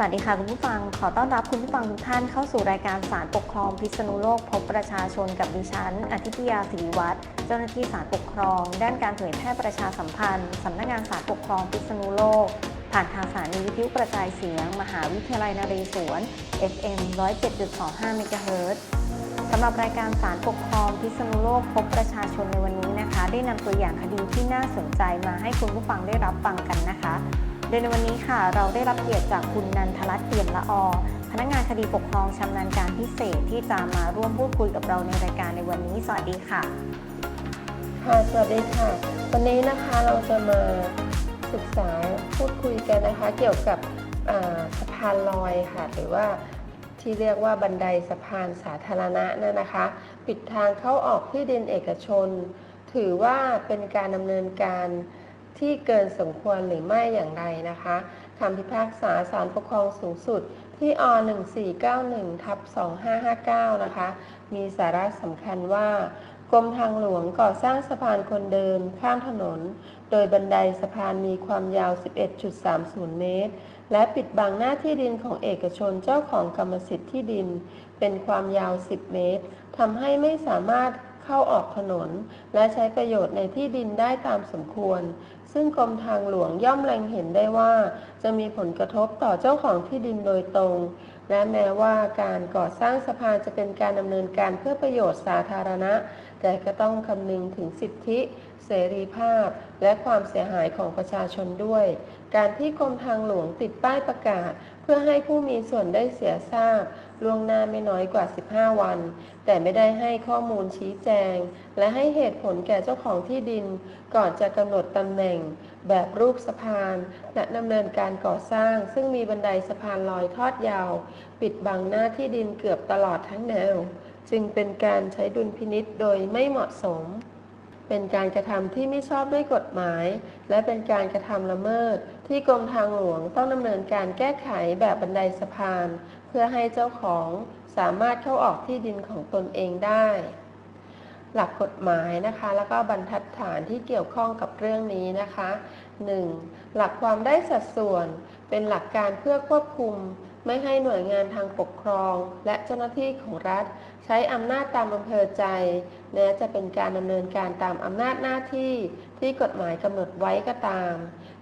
สวัสดีค่ะคุณผู้ฟัง ขอต้อนรับคุณผู้ฟังทุกท่านเข้าสู่รายการสารปกครองพิษณุโลก พบประชาชนกับดิฉันอาทิตยาศริวัตรเจ้าหน้าที่สารปกครอง ด้านการเผยแพร่ประชาสัมพันธ์สำนักงานสารปกครองพิษณุโลก ผ่านทางสถานีวิทยุกระจายเสียง มหาวิทยาลัยนเรศวร FM 107.25เมกะเฮิรตซ์สำหรับรายการสารปกครองพิษณุโลกพบประชาชนในวันนี้นะคะ ได้นำตัวอย่างคดีที่น่าสนใจมาให้คุณผู้ฟังได้รับฟังกันนะคะ โดยในวันนี้ค่ะเราได้รับเกียรติจากคุณนันทรัตน์เปี่ยมละอพนักงานคดีปกครองชำนาญการพิเศษที่จะมาร่วมพูดคุยกับเราในรายการในวันนี้ สวัสดีค่ะ ค่ะ สวัสดีค่ะ วันนี้นะคะเราจะมาศึกษาพูดคุยกันนะคะ เกี่ยวกับสะพานลอยค่ะ หรือว่าที่เรียกว่าบันไดสะพานสาธารณะนั่นนะคะ ปิดทางเข้าออกที่ดินเอกชน ถือว่าเป็นการดำเนินการ ที่เกินสมควรหรือไม่อย่างไรนะคะคำพิพากษาศาลปกครองสูงสุดที่อ1491ทับ2559 นะคะ มีสาระสำคัญว่ากรมทางหลวงก่อสร้างสะพานคนเดินข้ามถนน โดยบันไดสะพานมีความยาว 11.30 เมตร และปิดบังหน้าที่ดินของเอกชนเจ้าของกรรมสิทธิ์ที่ดิน เป็นความยาว 10 เมตรทำให้ไม่สามารถ เข้าออกถนน และใช้ประโยชน์ในที่ดินได้ตามสมควร ซึ่งกรมทางหลวงย่อมเล็งเห็นได้ว่า จะมีผลกระทบต่อเจ้าของที่ดินโดยตรง และแม้ว่าการก่อสร้างสะพานจะเป็นการดำเนินการเพื่อประโยชน์สาธารณะ แต่ก็ต้องคำนึงถึงสิทธิ เสรีภาพ และความเสียหายของประชาชนด้วย การที่กรมทางหลวงติดป้ายประกาศ พื่อให้ผู้มีส่วนได้เสียทราบล่วงหน้าไม่น้อยกว่า 15 วัน แต่ไม่ได้ให้ข้อมูลชี้แจง และให้เหตุผลแก่เจ้าของที่ดิน ก่อนจะกำหนดตำแหน่ง แบบรูปสะพาน และดำเนินการก่อสร้าง ซึ่งมีบันไดสะพานลอยทอดยาว ปิดบังหน้าที่ดินเกือบตลอดทั้งแนว จึงเป็นการใช้ดุลพินิษโดยไม่เหมาะสม เป็นการกระทำที่ไม่ชอบด้วยกฎหมาย และเป็นการกระทำละเมิด ที่กรมทางหลวงต้องดำเนินการแก้ไขแบบบันไดสะพาน เพื่อให้เจ้าของสามารถเข้าออกที่ดินของตนเองได้ หลักกฎหมายนะคะ แล้วก็บรรทัดฐานที่เกี่ยวข้องกับเรื่องนี้นะคะ 1. หลักความได้สัดส่วนเป็นหลักการเพื่อควบคุม ไม่ให้หน่วยงานทางปกครอง และเจ้าหน้าที่ของรัฐ ใช้อำนาจตามอำเภอใจแม้จะเป็นการดำเนินการตามอำนาจหน้าที่ที่กฎหมายกำหนดไว้ก็ตาม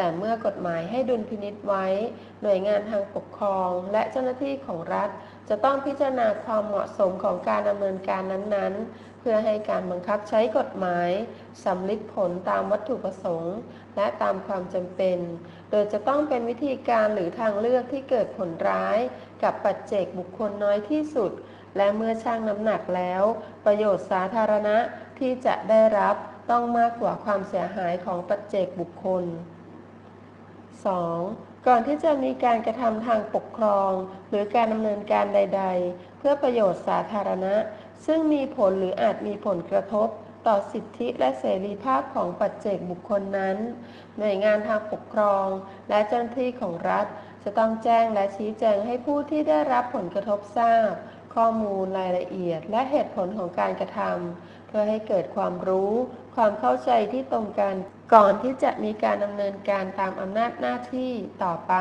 แต่เมื่อกฎหมายให้ดุลพินิษไว้ หน่วยงานทางปกครองและเจ้าหน้าที่ของรัฐ จะต้องพิจารณาความเหมาะสมของการดำเนินการนั้นๆ เพื่อให้การบังคับใช้กฎหมายสำลิดผลตามวัตถุประสงค์ และตามความจำเป็น โดยจะต้องเป็นวิธีการหรือทางเลือกที่เกิดผลร้าย กับปัจเจกบุคคลน้อยที่สุด และเมื่อชั่งน้ำหนักแล้ว ประโยชน์สาธารณะที่จะได้รับต้องมากกว่าความเสียหายของปัจเจกบุคคล 2. ก่อนที่จะมีการกระทำทางปกครอง หรือการดำเนินการใด ๆ เพื่อประโยชน์สาธารณะ ซึ่งมีผลหรืออาจมีผลกระทบ ต่อสิทธิและเสรีภาพของปัจเจกบุคคลนั้น หน่วยงานทางปกครอง และเจ้าหน้าที่ของรัฐ จะต้องแจ้งและชี้แจงให้ผู้ที่ได้รับผลกระทบทราบ ข้อมูลรายละเอียด และเหตุผลของการกระทำเพื่อให้เกิดความรู้ ความเข้าใจที่ตรงกัน ก่อนที่จะมีการดำเนินการตามอำนาจหน้าที่ต่อไป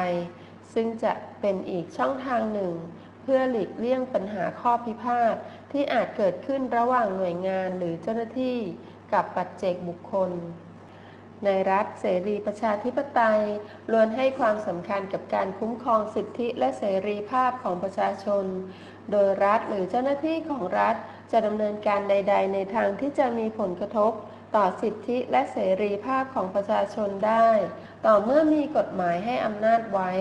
ซึ่งจะเป็นอีกช่องทางหนึ่ง เพื่อหลีกเลี่ยงปัญหาข้อพิพาทที่อาจเกิดขึ้นระหว่างหน่วยงานหรือเจ้าหน้าที่กับปัจเจกบุคคล ในรัฐเสรีประชาธิปไตยล้วนให้ความสำคัญกับการคุ้มครองสิทธิและเสรีภาพของประชาชน โดยรัฐหรือเจ้าหน้าที่ของรัฐจะดำเนินการใด ๆ ในทางที่จะมีผลกระทบ ต่อสิทธิและเสรีภาพของประชาชนได้ ต่อเมื่อมีกฎหมายให้อำนาจไว้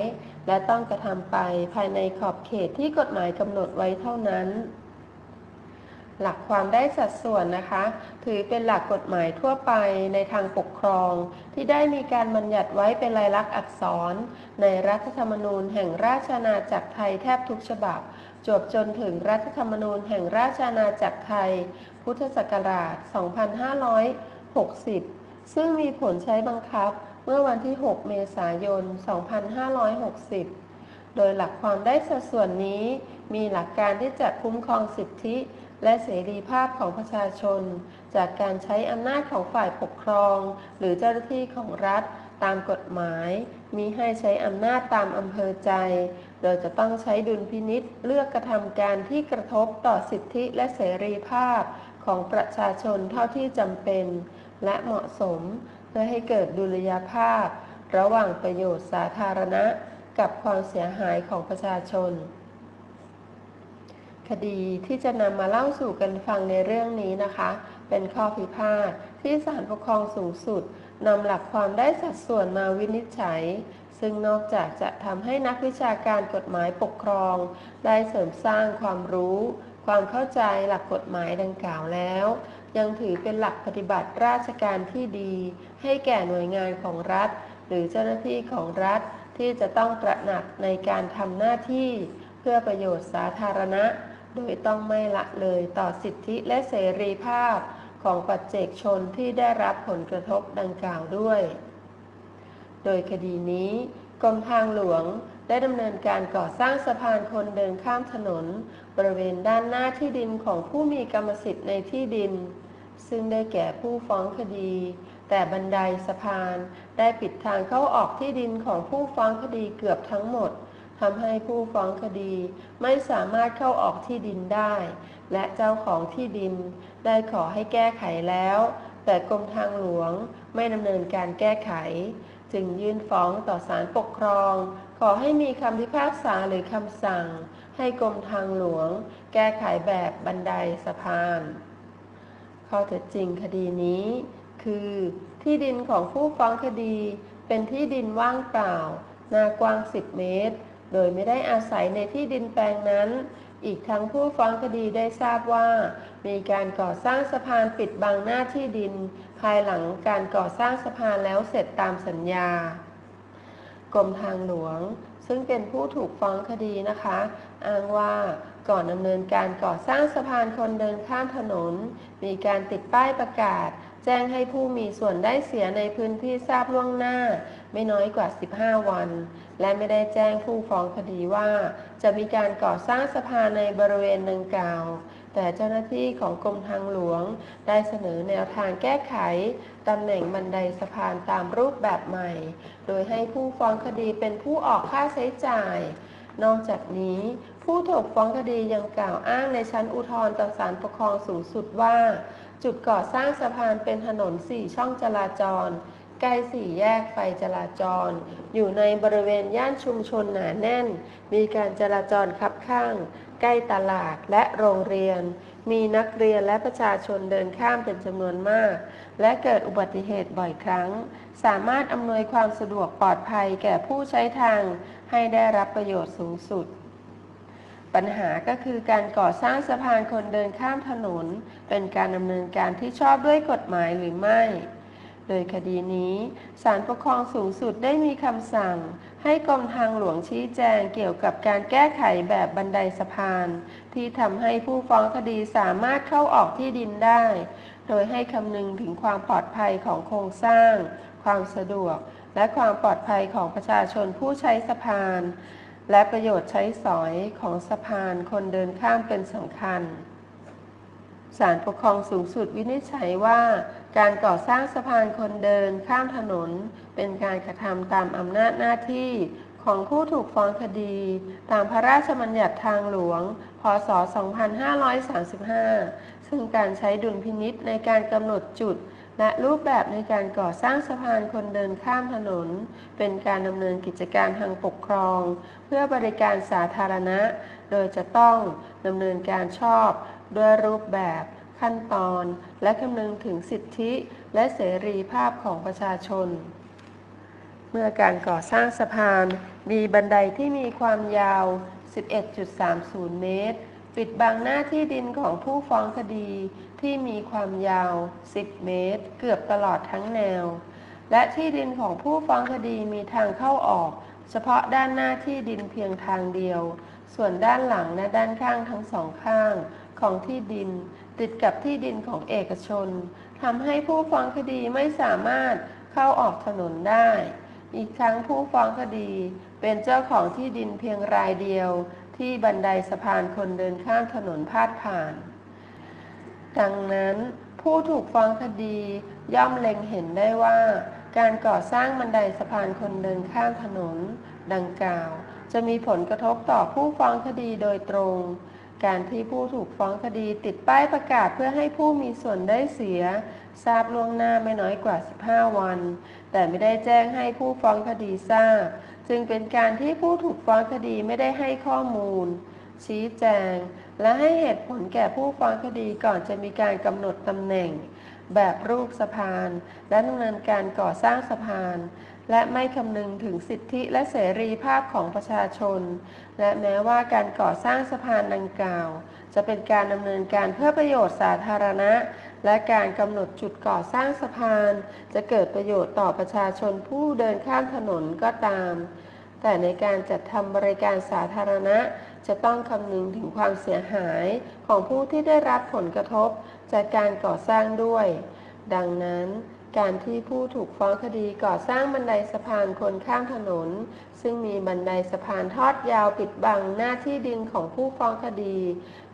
และต้องกระทำไปภายในขอบเขตที่กฎหมายกำหนดไว้เท่านั้น หลักความได้สัดส่วนนะคะ ถือเป็นหลักกฎหมายทั่วไปในทางปกครอง ที่ได้มีการบัญญัติไว้เป็นลายลักษณ์อักษร ในรัฐธรรมนูญแห่งราชอาณาจักรไทยแทบทุกฉบับจวบจนถึงรัฐธรรมนูญแห่งราชอาณาจักรไทย พุทธศักราช 2560 ซึ่งมีผลใช้บังคับเมื่อวันที่ 6 เมษายน 2560 โดยหลักความได้สัดส่วนนี้มีหลักการที่จะคุ้มครองสิทธิ และเสรีภาพของประชาชน จากการใช้อำนาจของฝ่ายปกครอง หรือเจ้าหน้าที่ของรัฐตามกฎหมาย มีให้ใช้อำนาจตามอำเภอใจ โดยจะต้องใช้ดุลพินิษเลือกกระทำการที่กระทบต่อสิทธิและเสรีภาพ ของประชาชนเท่าที่จำเป็น และเหมาะสม เพื่อให้เกิดดุลยภาพ ระหว่างประโยชน์สาธารณะ กับความเสียหายของประชาชน คดีที่จะนำมาเล่าสู่กันฟังในเรื่องนี้นะคะ เป็นข้อพิพาทที่ศาลปกครองสูงสุดนำหลักความได้สัดส่วนมาวินิจฉัย ซึ่งนอกจากจะทำให้นักวิชาการกฎหมายปกครอง ได้เสริมสร้างความรู้ ความเข้าใจหลักกฎหมายดังกล่าวแล้ว ยังถือเป็นหลักปฏิบัติราชการที่ดี ให้แก่หน่วยงานของรัฐ หรือเจ้าหน้าที่ของรัฐที่จะต้องตระหนักในการทำหน้าที่ เพื่อประโยชน์สาธารณะ โดยต้องไม่ละเลยต่อสิทธิและเสรีภาพของปัจเจกชนที่ได้รับผลกระทบดังกล่าวด้วย โดยคดีนี้กรมทางหลวงได้ดำเนินการก่อสร้างสะพานคนเดินข้ามถนน บริเวณด้านหน้าที่ดินของผู้มีกรรมสิทธิ์ในที่ดิน ซึ่งได้แก่ผู้ฟ้องคดี แต่บันไดสะพานได้ปิดทางเข้าออกที่ดินของผู้ฟ้องคดีเกือบทั้งหมดทำให้ผู้ฟ้องคดีไม่สามารถเข้าออกที่ดินได้ และเจ้าของที่ดินได้ขอให้แก้ไขแล้ว แต่กรมทางหลวงไม่ดำเนินการแก้ไข จึงยื่นฟ้องต่อศาลปกครอง ขอให้มีคำพิพากษาหรือคำสั่ง ให้กรมทางหลวง แก้ไขแบบบันไดสะพาน ข้อเท็จจริงคดีนี้ คือที่ดินของผู้ฟ้องคดีเป็นที่ดินว่างเปล่า หน้ากว้าง 10 เมตร โดยไม่ได้อาศัยในที่ดินแปลงนั้น อีกทั้งผู้ฟ้องคดีได้ทราบว่า มีการก่อสร้างสะพานปิดบังหน้าที่ดิน ภายหลังการก่อสร้างสะพานแล้วเสร็จตามสัญญากรมทางหลวง ซึ่งเป็นผู้ถูกฟ้องคดีนะคะ อ้างว่าก่อนดำเนินการก่อสร้างสะพานคนเดินข้ามถนน มีการติดป้ายประกาศ แจ้งให้ผู้มีส่วนได้เสียในพื้นที่ทราบล่วงหน้า ไม่น้อยกว่า 15 วัน และไม่ได้แจ้งผู้ฟ้องคดีว่า จะมีการก่อสร้างสะพานในบริเวณดังกล่าว แต่เจ้าหน้าที่ของกรมทางหลวง ได้เสนอแนวทางแก้ไขตำแหน่งบันไดสะพานตามรูปแบบใหม่ โดยให้ผู้ฟ้องคดีเป็นผู้ออกค่าใช้จ่าย นอกจากนี้ผู้ถูกฟ้องคดียังกล่าวอ้างในชั้นอุทธรณ์ต่อศาลปกครองสูงสุดว่า จุดก่อสร้างสะพานเป็นถนนสี่ช่องจราจรใกล้สี่แยกไฟจราจร อยู่ในบริเวณย่านชุมชนหนาแน่น มีการจราจรคับข้าง ใกล้ตลาดและโรงเรียน มีนักเรียนและประชาชนเดินข้ามเป็นจำนวนมาก และเกิดอุบัติเหตุบ่อยครั้ง สามารถอำนวยความสะดวกปลอดภัยแก่ผู้ใช้ทาง ให้ได้รับประโยชน์สูงสุด ปัญหาก็คือการก่อสร้างสะพานคนเดินข้ามถนน เป็นการดำเนินการที่ชอบด้วยกฎหมายหรือไม่ โดยคดีนี้ศาลปกครองสูงสุดได้มีคำสั่ง ให้กรมทางหลวงชี้แจงเกี่ยวกับการแก้ไขแบบบันไดสะพาน ที่ทำให้ผู้ฟ้องคดีสามารถเข้าออกที่ดินได้ โดยให้คำนึงถึงความปลอดภัยของโครงสร้าง ความสะดวก และความปลอดภัยของประชาชนผู้ใช้สะพาน และประโยชน์ใช้สอยของสะพานคนเดินข้ามเป็นสำคัญศาลปกครองสูงสุดวินิจฉัยว่า การก่อสร้างสะพานคนเดินข้ามถนน เป็นการกระทำตามอำนาจหน้าที่ของผู้ถูกฟ้องคดี ตามพระราชบัญญัติทางหลวง พศ 2535 ซึ่งการใช้ดุลพินิษในการกำหนดจุด และรูปแบบในการก่อสร้างสะพานคนเดินข้ามถนน เป็นการดำเนินกิจการทางปกครอง เพื่อบริการสาธารณะ โดยจะต้องดำเนินการชอบ ด้วยรูปแบบขั้นตอน และคำนึงถึงสิทธิและเสรีภาพของประชาชน เมื่อการก่อสร้างสะพาน มีบันไดที่มีความยาว 11.30 เมตร ปิดบังหน้าที่ดินของผู้ฟ้องคดี ที่มีความยาว 10 เมตร เกือบตลอดทั้งแนว และที่ดินของผู้ฟ้องคดีมีทางเข้าออก เฉพาะด้านหน้าที่ดินเพียงทางเดียว ส่วนด้านหลังและด้านข้างทั้งสองข้างของที่ดิน ติดกับที่ดินของเอกชนทำให้ผู้ฟ้องคดีไม่สามารถเข้าออกถนนได้ อีกทั้งผู้ฟ้องคดีเป็นเจ้าของที่ดินเพียงรายเดียว ที่บันไดสะพานคนเดินข้ามถนนพาดผ่าน ดังนั้นผู้ถูกฟ้องคดีย่อมเล็งเห็นได้ว่า การก่อสร้างบันไดสะพานคนเดินข้ามถนน ดังกล่าว จะมีผลกระทบต่อผู้ฟ้องคดีโดยตรง การที่ผู้ถูกฟ้องคดีติดป้ายประกาศเพื่อให้ผู้มีส่วนได้เสีย ทราบล่วงหน้าไม่น้อยกว่า 15 วัน แต่ไม่ได้แจ้งให้ผู้ฟ้องคดีทราบ จึงเป็นการที่ผู้ถูกฟ้องคดีไม่ได้ให้ข้อมูล ชี้แจง และให้เหตุผลแก่ผู้ฟ้องคดีก่อนจะมีการกำหนดตำแหน่ง แบบรูปสะพาน และดำเนินการก่อสร้างสะพาน และไม่คำนึงถึงสิทธิและเสรีภาพของประชาชน และแม้ว่าการก่อสร้างสะพานดังกล่าว จะเป็นการดำเนินการเพื่อประโยชน์สาธารณะ และการกำหนดจุดก่อสร้างสะพาน จะเกิดประโยชน์ต่อประชาชนผู้เดินข้ามถนนก็ตาม แต่ในการจัดทำบริการสาธารณะจะต้องคำนึงถึงความเสียหายของผู้ที่ได้รับผลกระทบจากการก่อสร้างด้วย ดังนั้นการที่ผู้ถูกฟ้องคดีก่อสร้างบันไดสะพานคนข้ามถนน ซึ่งมีบันไดสะพานทอดยาวปิดบังหน้าที่ดินของผู้ฟ้องคดี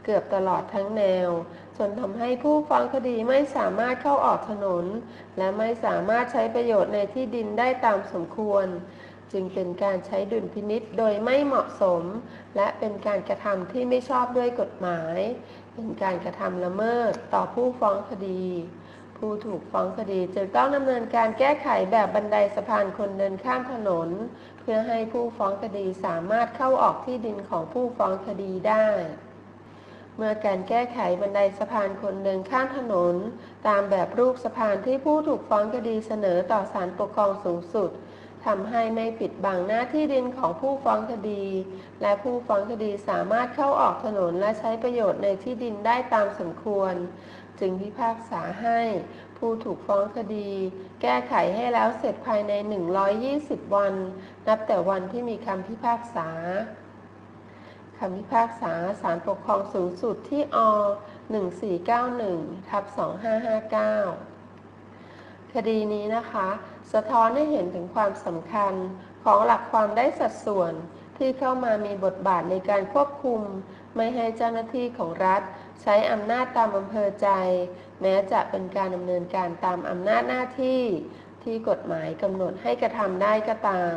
เกือบตลอดทั้งแนว จนทำให้ผู้ฟ้องคดีไม่สามารถเข้าออกถนน และไม่สามารถใช้ประโยชน์ในที่ดินได้ตามสมควร จึงเป็นการใช้ดุลพินิษโดยไม่เหมาะสม และเป็นการกระทำที่ไม่ชอบด้วยกฎหมาย เป็นการกระทำละเมิดต่อผู้ฟ้องคดี ผู้ถูกฟ้องคดีจึงต้องดำเนินการแก้ไขแบบบันไดสะพานคนเดินข้ามถนน เพื่อให้ผู้ฟ้องคดีสามารถเข้าออกที่ดินของผู้ฟ้องคดีได้เมื่อการแก้ไขบันไดสะพานคนเดินข้ามถนน ตามแบบรูปสะพานที่ผู้ถูกฟ้องคดีเสนอต่อศาลปกครองสูงสุด ทำให้ไม่ปิดบังหน้าที่ดินของผู้ฟ้องคดี และผู้ฟ้องคดีสามารถเข้าออกถนนและใช้ประโยชน์ในที่ดินได้ตามสมควร จึงพิพากษาให้ ผู้ถูกฟ้องคดี แก้ไขให้แล้วเสร็จภายใน 120 วัน นับแต่วันที่มีคำพิพากษาคำพิพากษาศาลปกครองสูงสุดที่อ1491ทับ2559 คดีนี้นะคะ สะท้อนให้เห็นถึงความสำคัญของหลักความได้สัดส่วนที่เข้ามามีบทบาทในการควบคุม ไม่ให้เจ้าหน้าที่ของรัฐ ใช้อำนาจตามอำเภอใจ แม้จะเป็นการดำเนินการตามอำนาจหน้าที่ ที่กฎหมายกำหนดให้กระทำได้ก็ตาม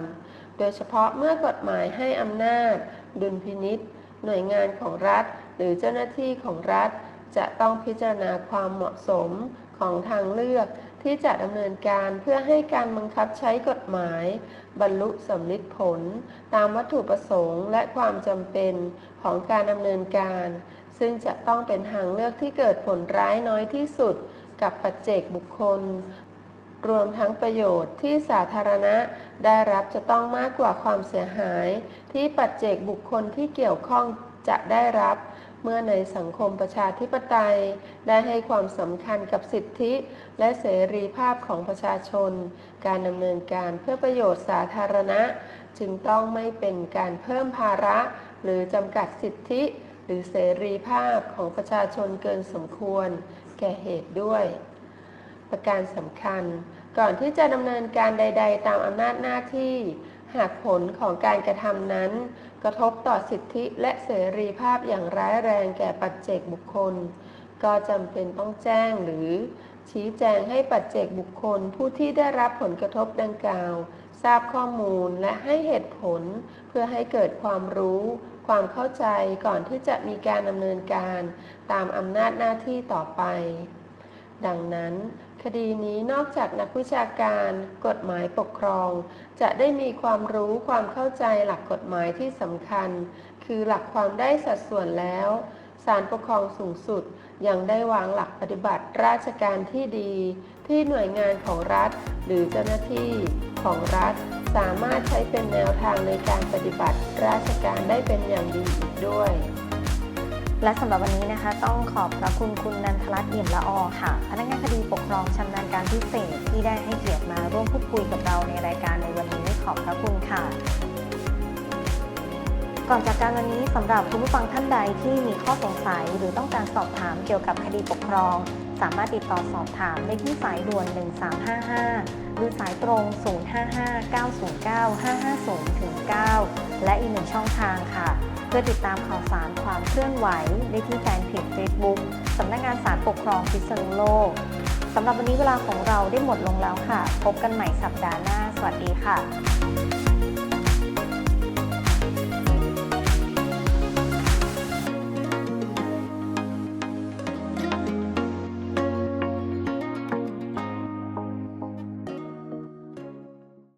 โดยเฉพาะเมื่อกฎหมายให้อำนาจ ดุลพินิษหน่วยงานของรัฐ หรือเจ้าหน้าที่ของรัฐ จะต้องพิจารณาความเหมาะสมของทางเลือก ที่จะดำเนินการเพื่อให้การบังคับใช้กฎหมาย บรรลุสำลิดผล ตามวัตถุประสงค์และความจำเป็นของการดำเนินการ ซึ่งจะต้องเป็นทางเลือกที่เกิดผลร้ายน้อยที่สุด กับปัจเจกบุคคล รวมทั้งประโยชน์ที่สาธารณะได้รับจะต้องมากกว่าความเสียหาย ที่ปัจเจกบุคคลที่เกี่ยวข้องจะได้รับ เมื่อในสังคมประชาธิปไตย ได้ให้ความสำคัญกับสิทธิ และเสรีภาพของประชาชน การดำเนินการเพื่อประโยชน์สาธารณะ จึงต้องไม่เป็นการเพิ่มภาระ หรือจำกัดสิทธิ หรือเสรีภาพของประชาชนเกินสมควร แก่เหตุด้วย ประการสำคัญ ก่อนที่จะดำเนินการใด ๆ ตามอำนาจหน้าที่ หากผลของการกระทำนั้น กระทบต่อสิทธิและเสรีภาพอย่างร้ายแรงแก่ปัจเจกบุคคล ก็จำเป็นต้องแจ้งหรือ ชี้แจงให้ปัจเจกบุคคล ผู้ที่ได้รับผลกระทบดังกล่าว ทราบข้อมูลและให้เหตุผล เพื่อให้เกิดความรู้ ความเข้าใจก่อนที่จะมีการดำเนินการ ตามอำนาจหน้าที่ต่อไป ดังนั้น คดีนี้นอกจากนักวิชาการ กฎหมายปกครอง จะได้มีความรู้ความเข้าใจหลักกฎหมายที่สำคัญ คือหลักความได้สัดส่วนแล้วศาลปกครองสูงสุดยังได้วางหลักปฏิบัติราชการที่ดี ที่หน่วยงานของรัฐ หรือเจ้าหน้าที่ของรัฐ สามารถใช้เป็นแนวทางในการปฏิบัติราชการได้เป็นอย่างดีอีกด้วย และสำหรับวันนี้นะคะ ต้องขอบพระคุณคุณนันทรัตน์เอี่ยมละออค่ะ พนักงานคดีปกครองชำนาญการพิเศษที่ได้ให้เกียรติมาร่วมพูดคุยกับเราในรายการในวันนี้ขอบพระคุณค่ะ ก่อนจากการวันนี้สำหรับคุณผู้ฟังท่านใดที่มีข้อสงสัยหรือต้องการสอบถามเกี่ยวกับคดีปกครอง สามารถติดต่อสอบถามได้ที่สายด่วน 1355 หรือสายตรง 055-909-550ถึง9และอีกหนึ่งช่องทางค่ะ พื่อติดตามข่าวสารความเคลื่อนไหวได้ที่แฟนเพจ Facebook สำนักงานสารปกครองพิษณุโลกสำหรับวันนี้เวลาของเราได้หมดลงแล้วค่ะ พบกันใหม่สัปดาห์หน้า สวัสดีค่ะ